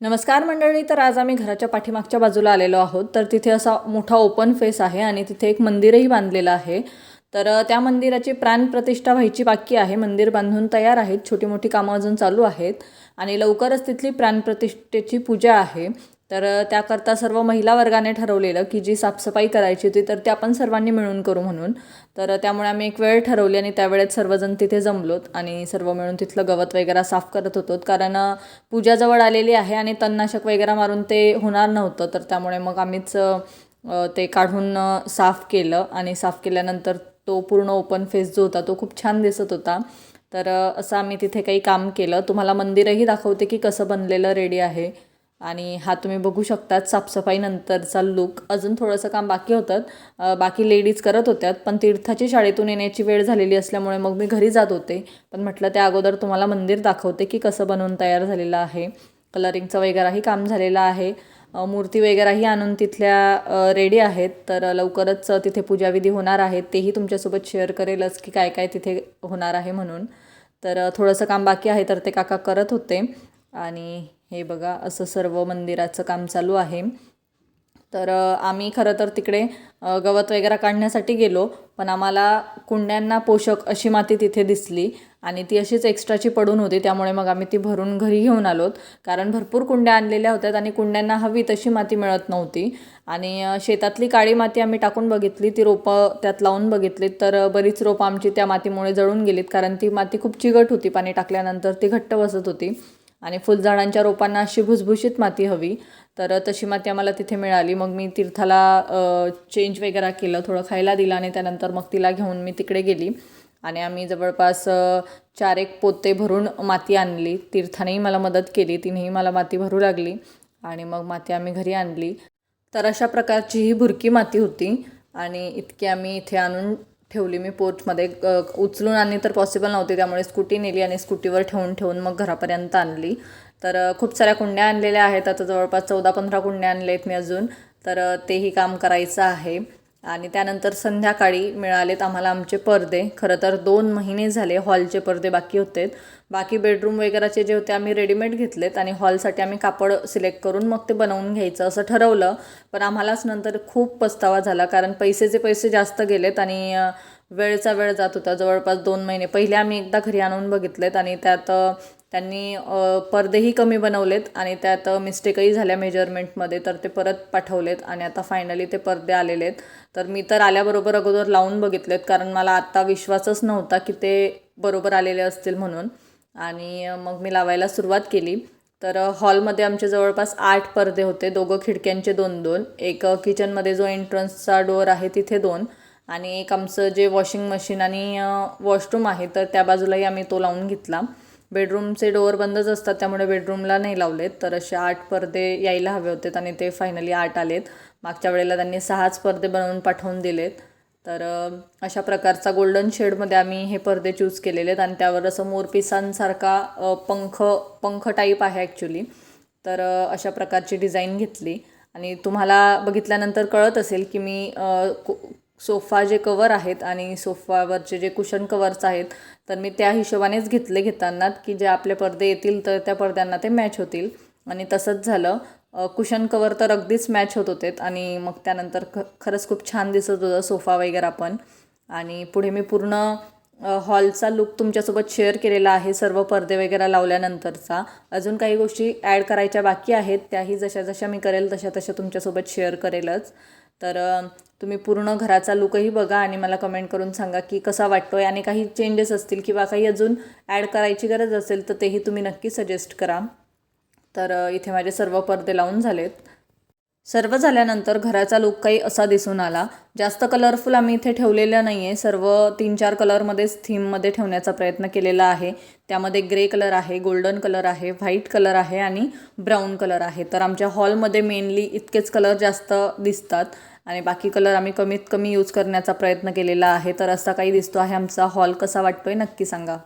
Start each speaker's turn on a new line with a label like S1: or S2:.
S1: नमस्कार मंडळी तर आज आम्ही घराच्या पाठीमागच्या बाजूला आलेलो आहोत. तर तिथे असा मोठा ओपन फेस आहे आणि तिथे एक मंदिरही बांधलेलं आहे. तर त्या मंदिराची प्राणप्रतिष्ठा व्हायची बाकी आहे. मंदिर बांधून तयार आहेत. छोटी मोठी कामं अजून चालू आहेत. आणि लवकरच तिथली प्राणप्रतिष्ठेची पूजा आहे. तर त्याकरता सर्व महिला वर्गाने ठरवलेलं की जी साफसफाई करायची होती तर ते आपण सर्वांनी मिळून करू म्हणून. तर त्यामुळे आम्ही एक वेळ ठरवली आणि त्यावेळेत सर्वजण तिथे जमलोत आणि सर्व मिळून तिथलं गवत वगैरे साफ करत होतो. कारण पूजाजवळ आलेली आहे आणि तणनाशक वगैरे मारून ते होणार नव्हतं. तर त्यामुळे मग आम्हीच ते काढून साफ केलं आणि साफ केल्यानंतर तो पूर्ण ओपन फेस जो होता तो खूप छान दिसत होता. तर असं आम्ही तिथे काही काम केलं. तुम्हाला मंदिरही दाखवते की कसं बनलेलं रेडी आहे. आणि हा तुम्ही बघू शकतात साफसफाईनंतरचा लुक अजून थोडंसं काम बाकी होतं. बाकी लेडीज करत होत्यात पण तीर्थाची शाळेतून येण्याची वेळ झालेली असल्यामुळे मग मी घरी जात होते. पण म्हटलं त्या अगोदर तुम्हाला मंदिर दाखवते की कसं बनवून तयार झालेलं आहे. कलरिंगचं वगैरेही काम झालेलं आहे. मूर्ती वगैरेही आणून तिथल्या रेडी आहेत. तर लवकरच तिथे पूजाविधी होणार आहेत तेही तुमच्यासोबत शेअर करेलच की काय काय तिथे होणार आहे म्हणून. तर थोडंसं काम बाकी आहे तर ते काका करत होते. आणि हे बघा असं सर्व मंदिराचं काम चालू आहे. तर आम्ही खरं तर तिकडे गवत वगैरे काढण्यासाठी गेलो पण आम्हाला कुंड्यांना पोषक अशी माती तिथे दिसली आणि ती अशीच एक्स्ट्राची पडून होती त्यामुळे मग आम्ही ती भरून घरी घेऊन आलोत. कारण भरपूर कुंड्या आणलेल्या होत्यात आणि कुंड्यांना हवी तशी माती मिळत नव्हती. आणि शेतातली काळी माती आम्ही टाकून बघितली ती रोपं त्यात लावून बघितलीत. तर बरीच रोपं आमची त्या मातीमुळे जळून गेलीत कारण ती माती खूप चिकट होती पाणी टाकल्यानंतर ती घट्ट बसत होती. आणि फुलझाडांच्या रोपांना अशी भुसभुशीत माती हवी. तर तशी माती आम्हाला तिथे मिळाली. मग मी तीर्थाला चेंज वगैरे केलं. थोडं खायला दिलं आणि त्यानंतर मग तिला घेऊन मी तिकडे गेली. आणि आम्ही जवळपास चार एक पोते भरून माती आणली. तीर्थानेही मला मदत केली. तिनेही मला माती भरू लागली आणि मग माती आम्ही घरी आणली. तर अशा प्रकारची ही भुरकी माती होती आणि इतकी आम्ही इथे आणून ठेवली. मी पोर्चमध्ये उचलून आणली तर पॉसिबल नव्हती. त्यामुळे स्कूटी नेली आणि स्कूटीवर ठेवून ठेवून मग घरापर्यंत आणली. तर खूप साऱ्या कुंड्या आणलेल्या आहेत. आता जवळपास चौदा पंधरा कुंड्या आणल्या आहेत मी अजून. तर तेही काम करायचं आहे. आणि त्यानंतर संध्याकाळी मिळालेत आम्हाला आमचे पडदे. खरं तर दोन महिने झाले हॉलचे पडदे बाकी होते बाकी बेडरूम वगैरेचे जे होते आम्ही रेडीमेड घेतलेत आणि हॉलसाठी आम्ही कापड सिलेक्ट करून मग ते बनवून घ्यायचं असं ठरवलं. पण आम्हालाच नंतर खूप पस्तावा झाला कारण पैसेचे पैसे जास्त गेलेत आणि वेळचा वेळ जात होता. जवळपास दोन महिने. पहिले आम्ही एकदा घरी आणून बघितलेत आणि त्यात त्यांनी पडदेही कमी बनवलेत आणि त्यात मिस्टेकही झाल्या मेजरमेंटमध्ये तर ते परत पाठवलेत आणि आता फायनली ते पडदे आलेले आहेत तर मी तर आल्याबरोबर अगोदर लावून बघितलेत कारण मला आत्ता विश्वासच नव्हता की ते बरोबर आलेले असतील म्हणून. आणि मग मी लावायला सुरुवात केली. तर हॉलमध्ये आमचे जवळपास आठ पडदे होते दोघं खिडक्यांचे दोन दोन. एक किचनमध्ये जो एंट्रन्सचा डोअर आहे तिथे दोन. आणि एक आमचं जे वॉशिंग मशीन आणि वॉशरूम आहे तर त्या बाजूलाही आम्ही तो लावून घेतला. बेडरूमचे डोअर बंदच असतात त्यामुळे बेडरूमला नाही लावलेत. तर असे आठ पडदे यायला हवे होते आणि ते फायनली आठ आलेत. मागच्या वेळेला त्यांनी सहाच पडदे बनवून पाठवून दिलेत. तर अशा प्रकारचा गोल्डन शेडमध्ये आम्ही हे पडदे चूज केलेले आहेत आणि त्यावर असं मोरपिसांसारखा पंख पंख टाईप आहे ॲक्च्युली तर अशा प्रकारची डिझाईन घेतली. आणि तुम्हाला बघितल्यानंतर कळत असेल की मी कु- सोफा जे कवर आहेत आणि सोफावरचे जे कुशन कवर्स आहेत तर मी त्या हिशोबानेच घेतले घेताना की जे आपले पडदे येतील तर त्या पडद्यांना ते मॅच होतील. आणि तसंच झालं. कुशन कवर तर अगदीच मॅच होत होते आणि मग त्यानंतर ख खरंच खूप छान दिसत होतं सोफा वगैरे पण. आणि पुढे मी पूर्ण हॉलचा लुक तुमच्यासोबत शेअर केलेला आहे सर्व पडदे वगैरे लावल्यानंतरचा. अजून काही गोष्टी ॲड करायच्या बाकी आहेत त्याही जशा जशा मी करेल तशा तशा तुमच्यासोबत शेअर करेलच. तर तुम्ही पूर्ण घराचा लुकही बघा आणि मला कमेंट करून सांगा की कसा वाटतोय आणि काही चेंजेस असतील किंवा काही अजून ॲड करायची गरज असेल तर तेही तुम्ही नक्की सजेस्ट करा. तर इथे माझे सर्व पडदे लावून झालेत. सर्व झाल्यानंतर घराचा लुक काही असा दिसून आला. जास्त कलरफुल आम्ही इथे ठेवलेलं नाही आहे सर्व तीन चार कलरमध्येच थीममध्ये ठेवण्याचा प्रयत्न केलेला आहे. त्यामध्ये ग्रे कलर आहे गोल्डन कलर आहे व्हाईट कलर आहे आणि ब्राऊन कलर आहे. तर आमच्या हॉलमध्ये मेनली इतकेच कलर जास्त दिसतात. आणि बाकी कलर आम्ही कमीत कमी यूज करण्याचा प्रयत्न केलेला आहे. तर असा काही दिसतो आहे आमचा हॉल कसा वाटतोय नक्की सांगा.